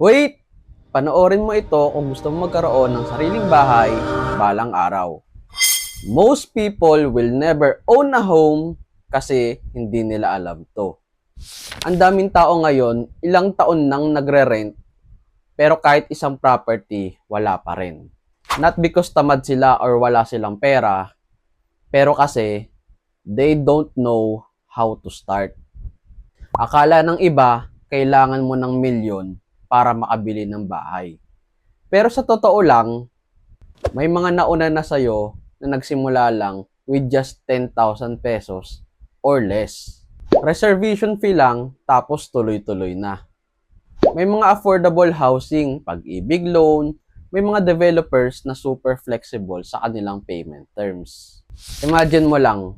Wait! Panoorin mo ito kung gusto mo magkaroon ng sariling bahay balang araw. Most people will never own a home kasi hindi nila alam to. Ang daming tao ngayon, ilang taon nang nagre-rent, pero kahit isang property, wala pa rin. Not because tamad sila or wala silang pera, pero kasi they don't know how to start. Akala ng iba, kailangan mo ng milyon para makabili ng bahay. Pero sa totoo lang, may mga nauna na sa'yo na nagsimula lang with just 10,000 pesos or less. Reservation fee lang, tapos tuloy-tuloy na. May mga affordable housing, pag-ibig loan, may mga developers na super flexible sa kanilang payment terms. Imagine mo lang,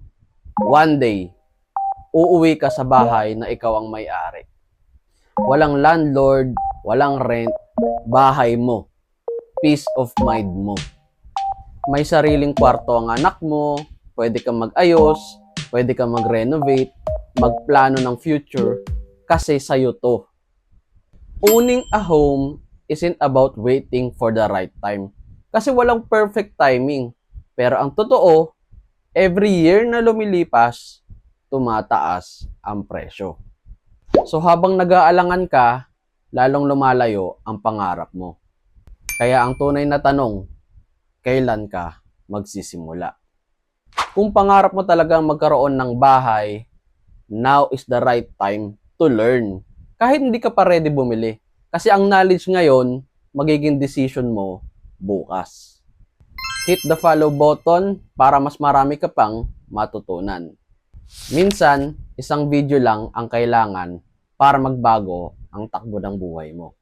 one day, uuwi ka sa bahay na ikaw ang may-ari. Walang landlord, walang rent, bahay mo. Peace of mind mo. May sariling kwarto ang anak mo, pwede kang mag-ayos, pwede kang mag-renovate, magplano ng future, kasi sa'yo to. Owning a home isn't about waiting for the right time. Kasi walang perfect timing. Pero ang totoo, every year na lumilipas, tumataas ang presyo. So habang nag-aalangan ka, lalong lumalayo ang pangarap mo. Kaya ang tunay na tanong, kailan ka magsisimula? Kung pangarap mo talagang magkaroon ng bahay, now is the right time to learn. Kahit hindi ka pa ready bumili. Kasi ang knowledge ngayon, magiging decision mo bukas. Hit the follow button para mas marami ka pang matutunan. Minsan, isang video lang ang kailangan para magbago ang takbo ng buhay mo.